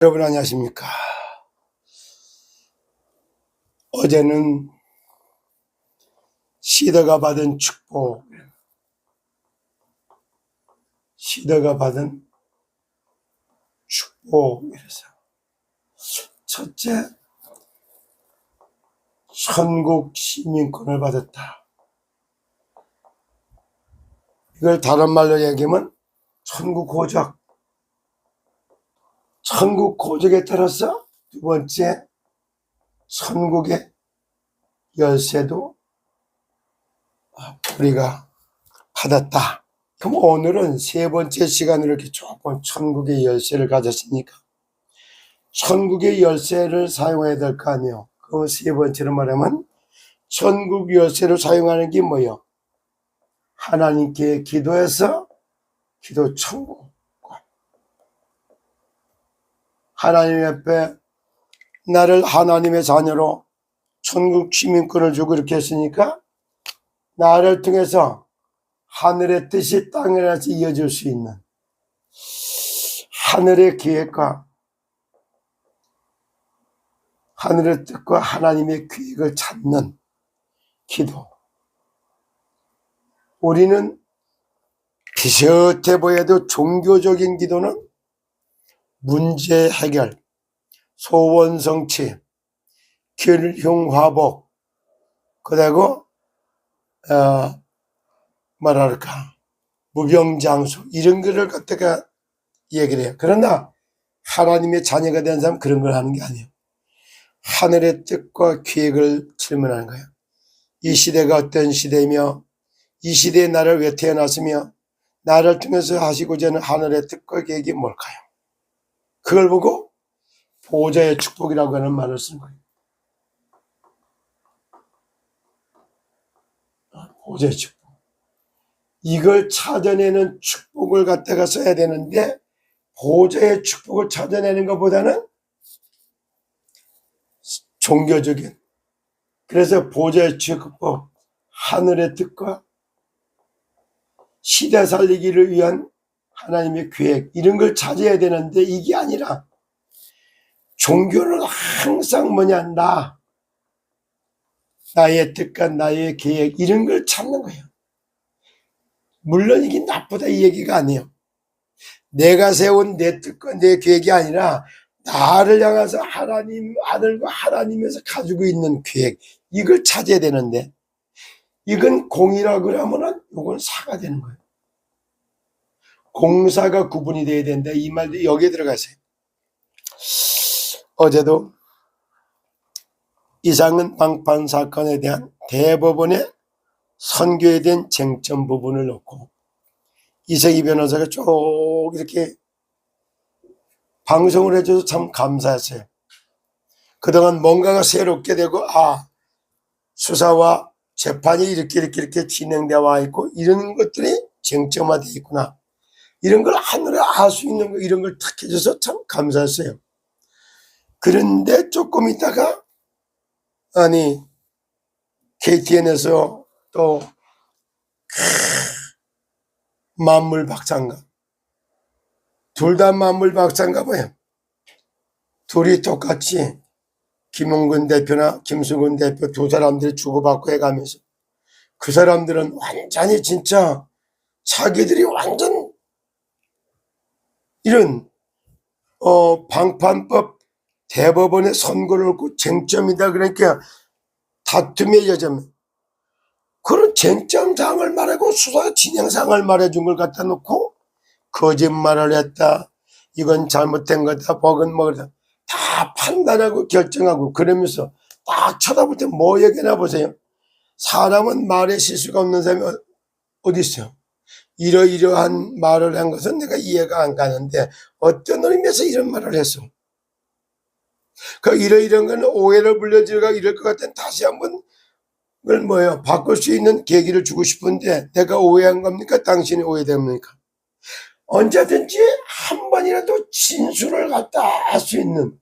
여러분 안녕하십니까? 어제는 시대가 받은 축복, 시대가 받은 축복이라서 첫째, 천국 시민권을 받았다. 이걸 다른 말로 얘기하면 천국 고적, 천국 고적에 따라서 두 번째 천국의 열쇠도 우리가 받았다. 그럼 오늘은 세 번째 시간으로 이렇게 조금 천국의 열쇠를 가졌으니까 천국의 열쇠를 사용해야 될 거 아니에요. 그 세 번째로 말하면 천국 열쇠를 사용하는 게 뭐예요? 하나님께 기도해서 기도 천국 하나님 옆에 나를 하나님의 자녀로 천국 시민권을 주고 이렇게 했으니까 나를 통해서 하늘의 뜻이 땅에서 이어질 수 있는 하늘의 계획과 하늘의 뜻과 하나님의 계획을 찾는 기도. 우리는 비슷해 보여도 종교적인 기도는 문제 해결, 소원 성취, 길흉화복, 그리고 어, 뭐랄까 무병장수 이런 거를 갖다가 얘기를 해요. 그러나 하나님의 자녀가 된 사람 은 그런 걸 하는 게 아니에요. 하늘의 뜻과 계획을 질문하는 거예요. 이 시대가 어떤 시대며 이 시대에 나를 왜 태어났으며 나를 통해서 하시고자 하는 하늘의 뜻과 계획이 뭘까요? 그걸 보고 보호자의 축복이라고 하는 말을 쓴 거예요. 보호자의 축복. 이걸 찾아내는 축복을 갖다가 써야 되는데 보호자의 축복을 찾아내는 것보다는 종교적인 그래서 보호자의 축복 하늘의 뜻과 시대 살리기를 위한 하나님의 계획 이런 걸 찾아야 되는데 이게 아니라 종교는 항상 뭐냐 나 나의 뜻과 나의 계획 이런 걸 찾는 거예요. 물론 이게 나쁘다 이 얘기가 아니에요. 내가 세운 내 뜻과 내 계획이 아니라 나를 향해서 하나님 아들과 하나님에서 가지고 있는 계획 이걸 찾아야 되는데 이건 공이라 그러면은 이건 사가 되는 거예요. 공사가 구분이 돼야 된다. 이 말도 여기에 들어가세요. 어제도 이상은 방판 사건에 대한 대법원의 선교에 대한 쟁점 부분을 놓고 이세기 변호사가 쭉 이렇게 방송을 해줘서 참 감사했어요. 그동안 뭔가가 새롭게 되고 아 수사와 재판이 이렇게 이렇게 이렇게 진행되어 와 있고 이런 것들이 쟁점화되어 있구나. 이런 걸 하늘에 알 수 있는 거 이런 걸 탁 해줘서 참 감사했어요. 그런데 조금 있다가 아니 KTN에서 또 만물 박사인가 둘 다 만물 박사인가 봐요. 둘이 똑같이 김용근 대표나 김수근 대표 두 사람들이 주고받고 해가면서 그 사람들은 완전히 진짜 자기들이 완전 이런 어 방판법 대법원의 선고를 놓고 쟁점이다 그러니까 다툼의 여점. 그런 쟁점 사항을 말하고 수사 진행 사항을 말해준 걸 갖다 놓고 거짓말을 했다. 이건 잘못된 거다. 복은 뭐다. 다 판단하고 결정하고 그러면서 딱 쳐다볼 때 뭐 얘기나 보세요? 사람은 말에 실수가 없는 사람이 어- 어디 있어요 이러이러한 말을 한 것은 내가 이해가 안 가는데 어떤 의미에서 이런 말을 했어? 그 이러이러한 건 오해를 불려지가 이럴 것 같은 다시 한번 그걸 뭐예요? 바꿀 수 있는 계기를 주고 싶은데 내가 오해한 겁니까? 당신이 오해됩니까? 언제든지 한 번이라도 진술을 갖다 할 수 있는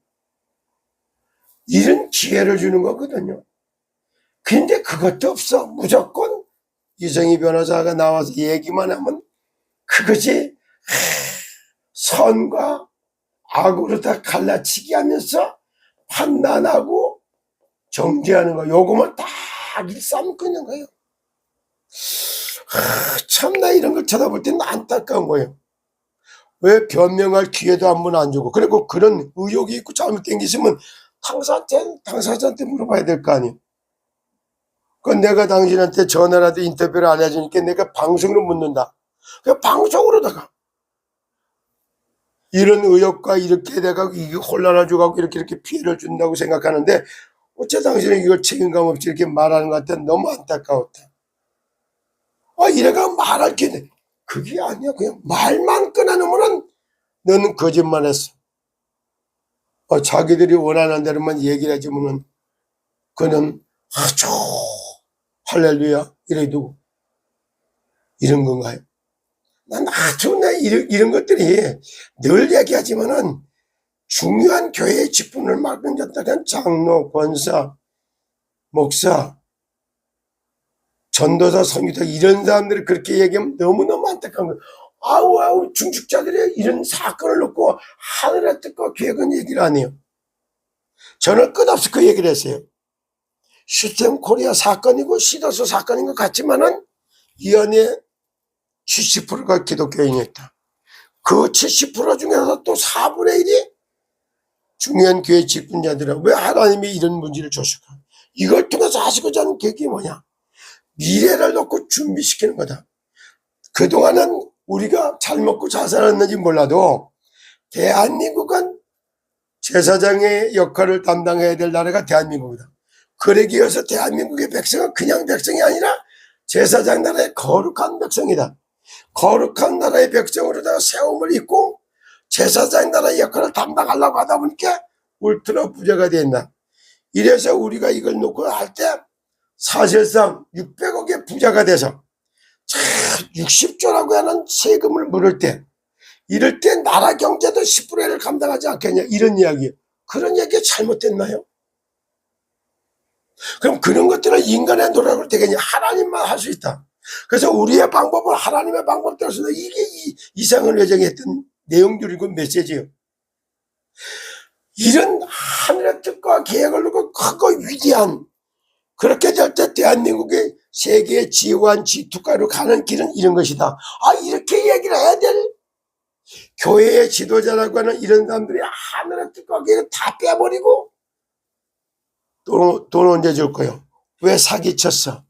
이런 기회를 주는 거거든요. 근데 그것도 없어. 무조건 이성희 변호사가 나와서 얘기만 하면 그것이 선과 악으로 다 갈라치기 하면서 판단하고 정죄하는 거 요거만 다 일삼고 있는 거예요. 하, 참나 이런 걸 쳐다볼 때는 안타까운 거예요. 왜 변명할 기회도 한 번 안 주고 그리고 그런 의혹이 있고 잘못된 게 있으면 당사자한테, 당사자한테 물어봐야 될 거 아니에요. 그건 내가 당신한테 전화라도 인터뷰를 안 해주니까 내가 방송으로 묻는다. 그 방송으로다가 이런 의혹과 이렇게 내가 이게 혼란을 줘가고 이렇게 이렇게 피해를 준다고 생각하는데 어째 당신은 이걸 책임감 없이 이렇게 말하는 것 같아 너무 안타까웠다. 아 이래가 말할 게 그게 아니야 그냥 말만 꺼내놓으면 너는 거짓말했어. 어, 자기들이 원하는 대로만 얘기를 해주면은 그는 아주 할렐루야 이래도 이런 건가요? 난 아주 내 이런, 이런 것들이 늘 얘기하지만은 중요한 교회의 직분을 맡은 자들은 장로, 권사, 목사, 전도사, 선교사 이런 사람들이 그렇게 얘기하면 너무너무 안타까운 거예요. 아우 아우 중직자들이 이런 사건을 놓고 하늘의 뜻과 계획은 얘기를 안 해요. 저는 끝없이 그 얘기를 했어요. 시스템 코리아 사건이고 시더스 사건인 것 같지만은 이 안에 70%가 기독교인이었다. 그 70% 중에서 또 4분의 1이 중요한 교회 직분자들은 왜 하나님이 이런 문제를 주실까? 이걸 통해서 하시고자 하는 계획이 뭐냐? 미래를 놓고 준비시키는 거다. 그동안은 우리가 잘 먹고 잘 살았는지 몰라도 대한민국은 제사장의 역할을 담당해야 될 나라가 대한민국이다. 그러기 위해서 대한민국의 백성은 그냥 백성이 아니라 제사장 나라의 거룩한 백성이다. 거룩한 나라의 백성으로다가 세움을 입고 제사장 나라의 역할을 담당하려고 하다 보니까 울트라 부자가 된다. 이래서 우리가 이걸 놓고 할 때 사실상 600억의 부자가 돼서 참 60조라고 하는 세금을 물을 때 이럴 때 나라 경제도 10분의 1을 감당하지 않겠냐 이런 이야기 그런 얘기가 잘못됐나요? 그럼 그런 것들은 인간의 노력을 되겠냐 하나님만 할 수 있다 그래서 우리의 방법은 하나님의 방법대로 쓰는 이게 이, 이상을 예정했던 내용들이고 메시지예요 이런 하늘의 뜻과 계획을 놓고 크고 위대한 그렇게 될 때 대한민국이 세계의 지휘관 지투가로 가는 길은 이런 것이다. 아 이렇게 얘기를 해야 될 교회의 지도자라고 하는 이런 사람들이 하늘의 뜻과 계획을 다 빼버리고 돈, 돈 언제 줄 거요? 왜 사기쳤어?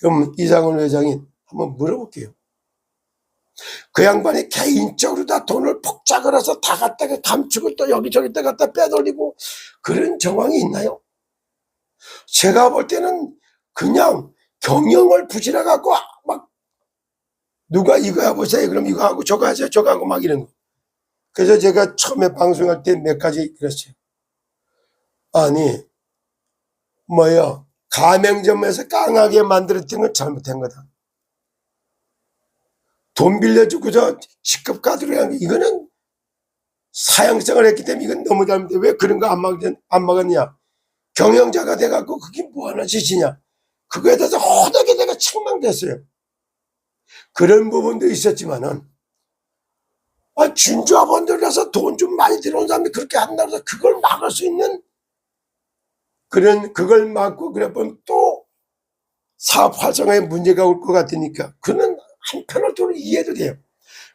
그럼 이상훈 회장이 한번 물어볼게요. 그 양반이 개인적으로 다 돈을 폭작을 해서 다 갖다가 감추고 또 여기저기 다 갖다 빼돌리고 그런 정황이 있나요? 제가 볼 때는 그냥 경영을 부실해 갖고 막 누가 이거 해보세요. 그럼 이거 하고 저거 하세요. 저거 하고 막 이런 거. 그래서 제가 처음에 방송할 때 몇 가지 그랬어요. 아니, 뭐요? 가맹점에서 깡하게 만들었던 건 잘못된 거다. 돈 빌려주고 저 시급 가드로 한 게 이거는 사형성을 했기 때문에 이건 너무 잘못돼. 왜 그런 거 안 막았, 안 막았냐? 경영자가 돼갖고 그게 뭐 하는 짓이냐. 그거에 대해서 허되게 내가 책망됐어요. 그런 부분도 있었지만은, 아, 준조합원들에서 돈 좀 많이 들어온 사람이 그렇게 한다고 해서 그걸 막을 수 있는 그런, 그걸 막고 그래 보면 또 사업 활성화에 문제가 올 것 같으니까 그는 한편으로 이해도 돼요.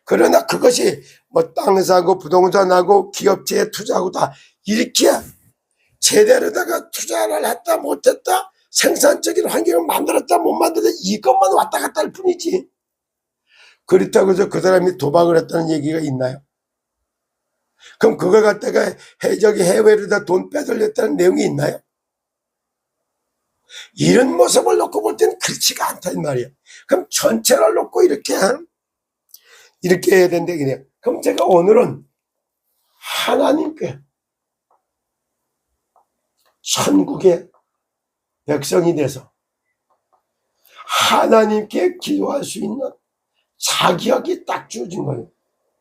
그러나 그것이 뭐 땅 사고 부동산 하고 기업체에 투자하고 다 이렇게 제대로다가 투자를 했다 못했다 생산적인 환경을 만들었다 못 만들었다 이것만 왔다 갔다 할 뿐이지 그렇다고 해서 그 사람이 도박을 했다는 얘기가 있나요? 그럼 그걸 갖다가 해적이 해외로 다 돈 빼돌렸다는 내용이 있나요? 이런 모습을 놓고 볼 때는 그렇지가 않다 이 말이야 그럼 전체를 놓고 이렇게 이렇게 해야 된다 그냥 그럼 제가 오늘은 하나님께 천국의 백성이 돼서 하나님께 기도할 수 있는 자격이 딱 주어진 거예요.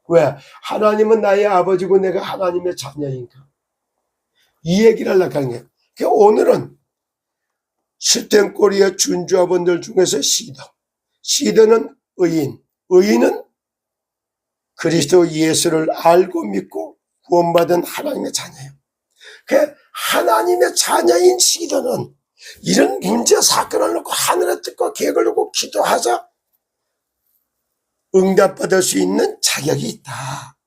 왜? 하나님은 나의 아버지고 내가 하나님의 자녀니까. 이 얘기를 하려고 하는 거예요. 그러니까 오늘은 스탠코리아 준주아분들 중에서 시더. 시더는 의인. 의인은 그리스도 예수를 알고 믿고 구원받은 하나님의 자녀예요. 그 하나님의 자녀인 시기도는 이런 문제 사건을 놓고 하늘에 듣고 계획을 놓고 기도하자 응답받을 수 있는 자격이 있다.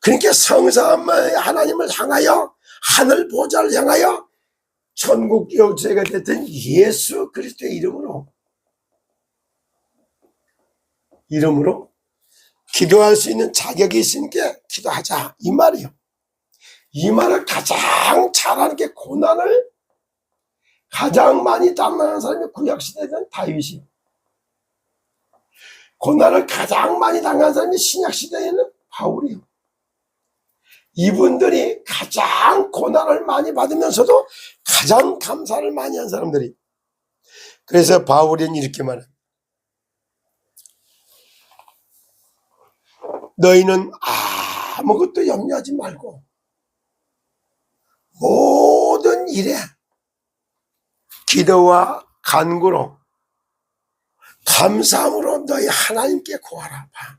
그러니까 성삼의 하나님을 향하여 하늘 보좌를 향하여 천국 여제가 됐던 예수 그리스도의 이름으로 이름으로 기도할 수 있는 자격이 있으니까 기도하자 이 말이에요. 이 말을 가장 잘하는 게 고난을 가장 많이 당하는 사람이 구약시대는 다윗이 고난을 가장 많이 당한 사람이 신약시대에는 바울이요. 이분들이 가장 고난을 많이 받으면서도 가장 감사를 많이 한 사람들이. 그래서 바울은 이렇게 말합니다. 너희는 아무것도 염려하지 말고 모든 일에 기도와 간구로 감사함으로 너희 하나님께 구하라 봐.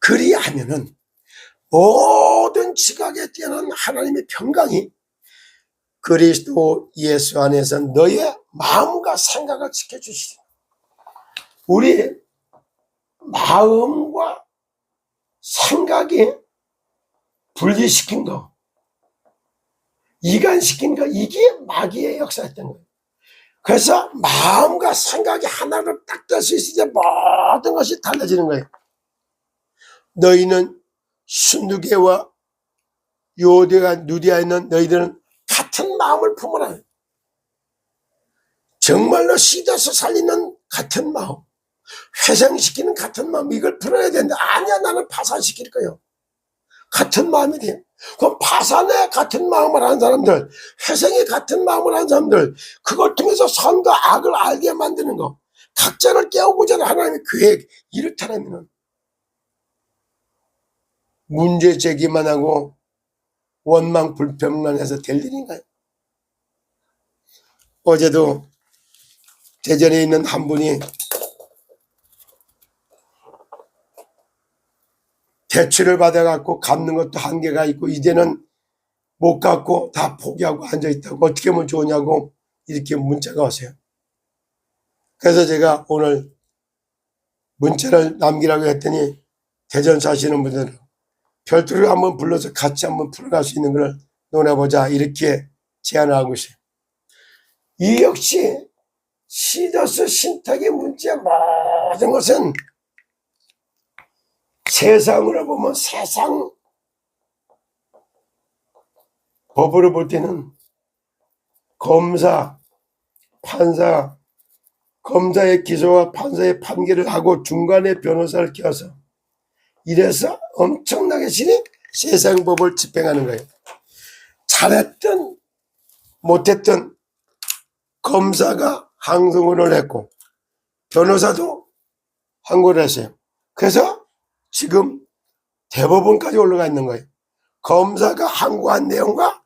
그리하면은 모든 지각에 뛰어난 하나님의 평강이 그리스도 예수 안에서 너의 마음과 생각을 지켜주시리. 우리 마음과 생각이 분리시킨 거, 이간시킨 거, 이게 마귀의 역사였던 거예요. 그래서 마음과 생각이 하나로 딱 될 수 있을 때 모든 것이 달라지는 거예요. 너희는 순두개와 요대가 누디아 있는 너희들은 같은 마음을 품으라. 정말로 씻어서 살리는 같은 마음, 회생시키는 같은 마음, 이걸 풀어야 되는데, 아니야, 나는 파산시킬 거예요. 같은 마음이 돼. 그럼 파산에 같은 마음을 하는 사람들, 회생에 같은 마음을 하는 사람들, 그걸 통해서 선과 악을 알게 만드는 거, 각자를 깨우고자 하는 하나님의 계획, 이렇다면 문제 제기만 하고 원망 불평만 해서 될 일인가요? 어제도 대전에 있는 한 분이 대출을 받아갖고 갚는 것도 한계가 있고 이제는 못 갚고 다 포기하고 앉아있다고 어떻게 하면 좋으냐고 이렇게 문자가 오세요. 그래서 제가 오늘 문자를 남기라고 했더니 대전 사시는 분들은 별도를 한번 불러서 같이 한번 풀어갈 수 있는 걸 논해보자 이렇게 제안을 하고 있어요. 이 역시 시더스 신탁의 문제 모든 것은 세상으로 보면 세상 법으로 볼 때는 검사, 판사, 검사의 기소와 판사의 판결을 하고 중간에 변호사를 껴서 이래서 엄청 나게 신이 세상 법을 집행하는 거예요. 잘했든 못했든 검사가 항소를 했고 변호사도 항고를 했어요. 그래서 지금 대법원까지 올라가 있는 거예요. 검사가 항고한 내용과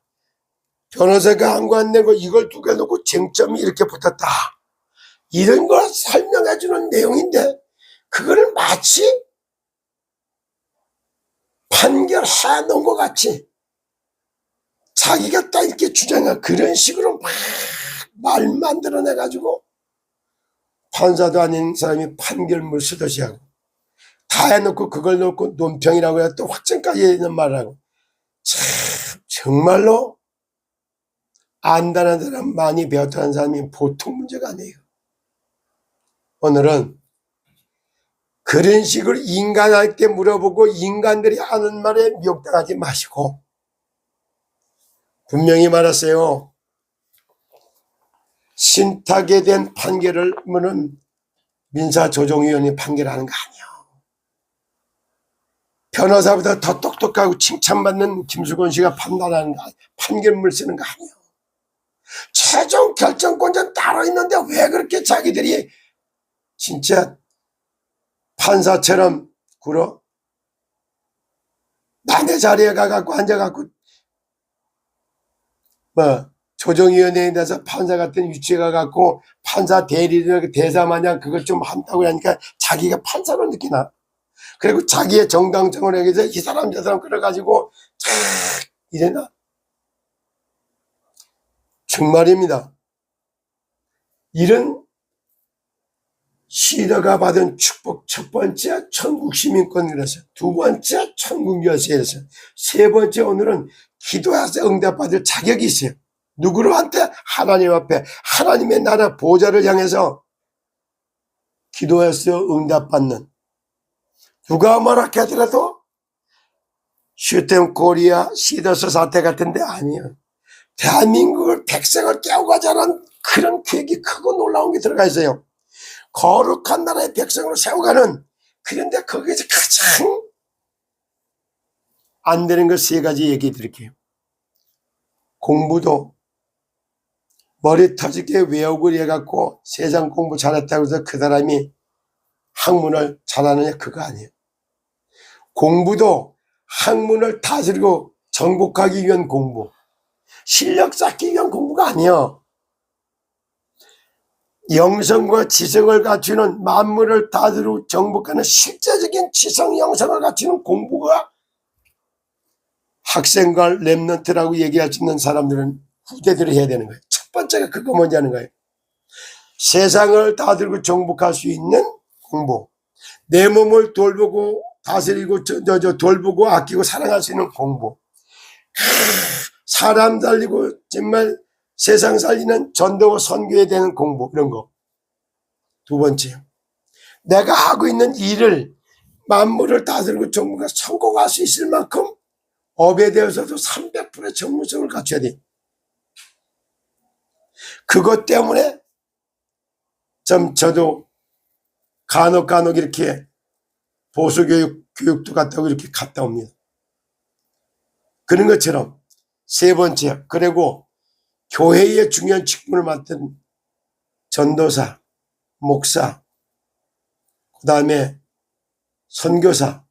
변호사가 항고한 내용 이걸 두 개 놓고 쟁점이 이렇게 붙었다. 이런 걸 설명해 주는 내용인데 그거를 마치 판결해 놓은 것 같이 자기가 딱 이렇게 주장한 그런 식으로 막 말 만들어내 가지고 판사도 아닌 사람이 판결문 쓰듯이 하고 다 해놓고 그걸 놓고 논평이라고 해야 또 확정까지 있는 말을 하고 참 정말로 안다는 사람 많이 배웠다는 사람이 보통 문제가 아니에요. 오늘은 그런 식으로 인간한테 물어보고 인간들이 하는 말에 미혹당하지 마시고 분명히 말하세요. 신탁에 대한 판결을 뭐는 민사조정위원회 판결하는 거 아니에요. 변호사보다 더 똑똑하고 칭찬받는 김수건 씨가 판단하는 거, 판결문 쓰는 거 아니에요. 최종 결정권자는 따로 있는데 왜 그렇게 자기들이 진짜 판사처럼 굴어? 남의 자리에 가갖고 앉아갖고 뭐 조정위원회에 대해서 판사 같은 위치에 가갖고 판사 대리를 대사 마냥 그걸 좀 한다고 하니까 자기가 판사로 느끼나? 그리고 자기의 정당성을 얘기해서 이 사람 저 사람 끌어가지고 쫙 이래나 정말입니다. 이런 시더가 받은 축복 첫 번째 천국 시민권 그래서 두 번째 천국 열쇠에서 세 번째 오늘은 기도해서 응답받을 자격이 있어요. 누구로한테 하나님 앞에 하나님의 나라 보좌를 향해서 기도해서 응답받는 누가 뭐라 하더라도 슈템 코리아 시더스 사태 같은데 아니에요. 대한민국을 백성을 깨우가자는 그런 계획이 크고 놀라운 게 들어가 있어요. 거룩한 나라의 백성으로 세워가는 그런데 거기에서 가장 안 되는 것세 가지 얘기 드릴게요. 공부도 머리 터지게 외우고 해갖고 세상 공부 잘했다고 해서 그 사람이 학문을 잘하느냐 그거 아니에요. 공부도 학문을 다스리고 정복하기 위한 공부, 실력 쌓기 위한 공부가 아니에요. 영성과 지성을 갖추는 만물을 다스리고 정복하는 실제적인 지성 영성을 갖추는 공부가 학생과 랩런트라고 얘기할 수 있는 사람들은 후대들이 해야 되는 거예요. 첫 번째가 그거 뭔지 아는 거예요. 세상을 다스리고 정복할 수 있는 공부. 내 몸을 돌보고 다스리고 저, 저, 저 돌보고 아끼고 사랑할 수 있는 공부. 사람 살리고 정말 세상 살리는 전도와 선교에 대한 공부 이런 거. 두 번째, 내가 하고 있는 일을 만물을 다스리고 정부가 성공할 수 있을 만큼 업에 대해서도 300%의 전문성을 갖춰야 돼. 그것 때문에 좀 저도 간혹 간혹 이렇게 보수교육 교육도 갔다 고 이렇게 갔다 옵니다. 그런 것처럼 세 번째 그리고 교회의 중요한 직분을 맡은 전도사, 목사, 그 다음에 선교사,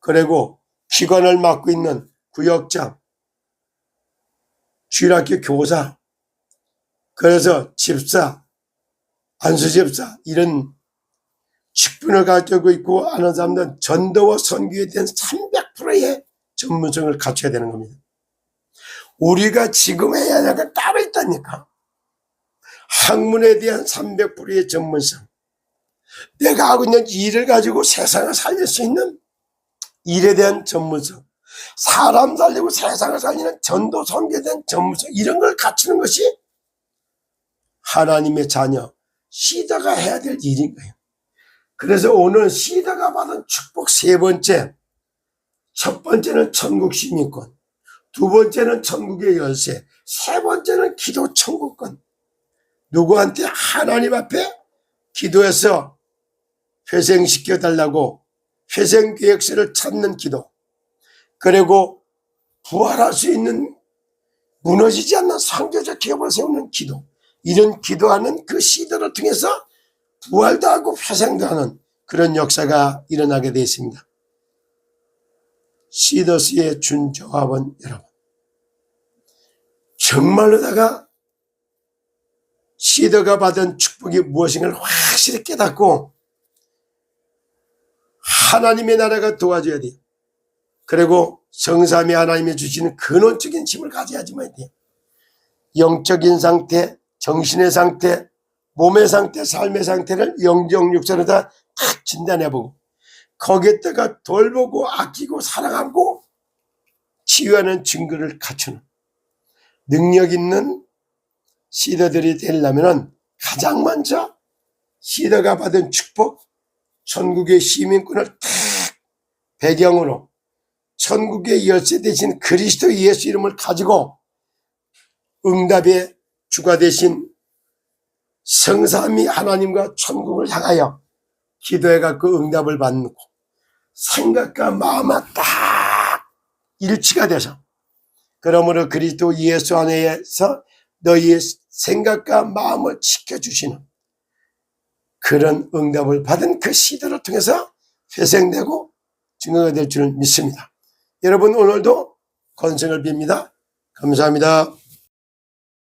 그리고 기관을 맡고 있는 구역장, 주일학교 교사, 그래서 집사, 안수집사 이런 직분을 가지고 있고 하는 사람들은 전도와 선교에 대한 300%의 전문성을 갖춰야 되는 겁니다. 우리가 지금 해야 할건 따로 있다니까. 학문에 대한 300%의 전문성. 내가 하고 있는 일을 가지고 세상을 살릴 수 있는 일에 대한 전문성. 사람 살리고 세상을 살리는 전도 선교에 대한 전문성. 이런 걸 갖추는 것이 하나님의 자녀, 시다가 해야 될 일인 거예요. 그래서 오늘 시다가 받은 축복 세 번째. 첫 번째는 천국 시민권. 두 번째는 천국의 열쇠. 세 번째는 기도 천국권. 누구한테 하나님 앞에 기도해서 회생시켜 달라고 회생 계획서를 찾는 기도. 그리고 부활할 수 있는 무너지지 않는 상교적 기업을 세우는 기도. 이런 기도하는 그 시도를 통해서 부활도 하고 회생도 하는 그런 역사가 일어나게 되어 있습니다. 시더스의 준 조합은 여러분 정말로다가 시더가 받은 축복이 무엇인가를 확실히 깨닫고 하나님의 나라가 도와줘야 돼요. 그리고 성삼이 하나님이 주시는 근원적인 힘을 가져야지만 돼요. 영적인 상태, 정신의 상태, 몸의 상태, 삶의 상태를 영정 육선으로 다 진단해보고 거기에다가 돌보고 아끼고 사랑하고 치유하는 증거를 갖추는 능력 있는 시더들이 되려면 가장 먼저 시더가 받은 축복, 천국의 시민권을 탁 배경으로 천국의 열쇠 대신 그리스도 예수 이름을 가지고 응답의 주가 되신 성삼이 하나님과 천국을 향하여 기도해 갖고 응답을 받고 생각과 마음은 딱 일치가 돼서 그러므로 그리스도 예수 안에서 너희의 생각과 마음을 지켜주시는 그런 응답을 받은 그 시도를 통해서 회생되고 증거가 될 줄을 믿습니다. 여러분 오늘도 건승을 빕니다. 감사합니다.